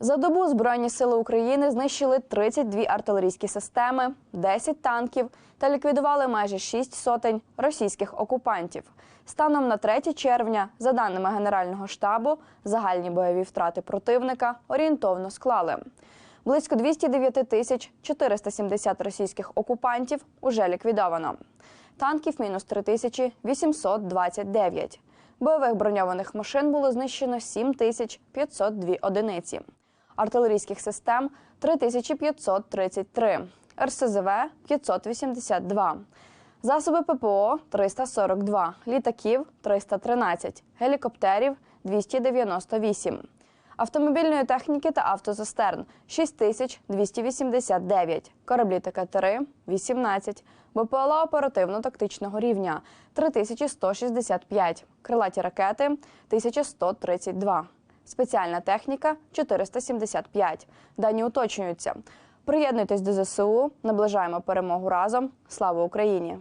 За добу Збройні сили України знищили 32 артилерійські системи, 10 танків та ліквідували майже 6 сотень російських окупантів. Станом на 3 червня, за даними Генерального штабу, загальні бойові втрати противника орієнтовно склали. Близько 209 тисяч 470 російських окупантів уже ліквідовано. Танків мінус 3829. Бойових броньованих машин було знищено 7502 одиниці. Артилерійських систем 3533, РСЗВ 582, засоби ППО 342, літаків 313, гелікоптерів 298, автомобільної техніки та автозастерн 6289, кораблі та катери 18, БПЛА оперативно-тактичного рівня 3165, крилаті ракети 1132. Спеціальна техніка 475. Дані уточнюються. Приєднуйтесь до ЗСУ, наближаємо перемогу разом. Слава Україні!